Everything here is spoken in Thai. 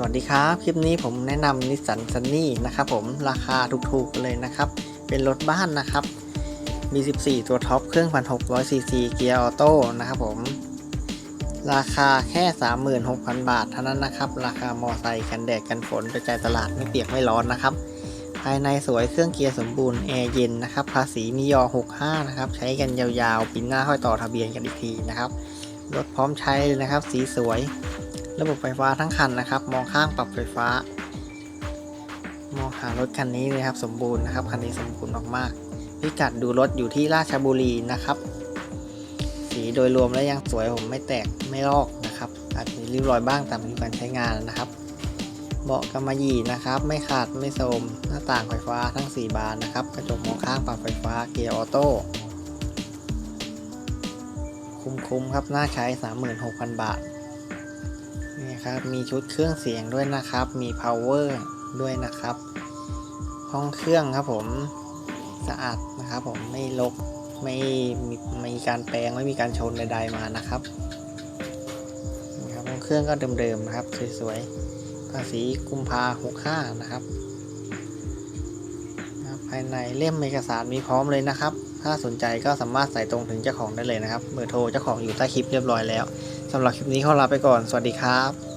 สวัสดีครับ คลิปนี้ผมแนะนำนิสสันซันนี่นะครับผมราคาถูกๆเลยนะครับ เป็นรถบ้านนะครับ มี 14 ตัวท็อปเครื่อง 1,600ซีซีเกียร์ออโต้นะครับผม ราคาแค่ 36,000 บาทเท่านั้นนะครับ ราคามอไซค์กันแดดกันฝนไปจ่ายตลาดไม่เปียกไม่ร้อนนะครับ ภายในสวยเครื่องเกียร์สมบูรณ์แอร์เย็นนะครับ ภาษีมียอ 65 นะครับ ใช้กันยาวๆปีหน้าค่อยต่อทะเบียนกันอีกทีนะครับ รถพร้อมใช้เลยนะครับ สีสวย ระบบไฟฟ้าทั้งคันนะครับ มองข้างปรับไฟฟ้า มองหารถคันนี้เลยครับ สมบูรณ์นะครับ คันนี้สมบูรณ์มากๆพิกัดดูรถอยู่ที่ราชบุรีนะครับ สีโดยรวมแล้วยังสวยผมไม่แตกไม่ลอกนะครับ อาจมีริ้วรอยบ้างตามอายุการใช้งานนะครับ เบาะกำมะหยี่นะครับ ไม่ขาดไม่โทมหน้าต่างไฟฟ้าทั้ง 4 บานนะครับ กระจกมองข้างปรับไฟฟ้าเกียร์ออโต้คุ้มๆครับน่าใช้ 36,000 บาท ครับ มีชุดเครื่องเสียงด้วยนะครับ มี power ด้วยนะครับ ห้องเครื่องครับผมสะอาดนะครับผมไม่รกไม่มีไม่มีการแปลงไม่มีการชนใดๆมานะครับนี่ครับห้องเครื่องก็เดิมๆนะครับสวยๆภาษีกุมภาหกห้านะครับนะครับภายในเล่มเอกสารมีพร้อมเลยนะครับ ถ้าสนใจก็สามารถใส่ตรงถึงเจ้าของได้เลยนะครับ เบอร์โทรเจ้าของอยู่ใต้คลิปเรียบร้อยแล้วสำหรับคลิปนี้ขอลาไปก่อน สวัสดีครับ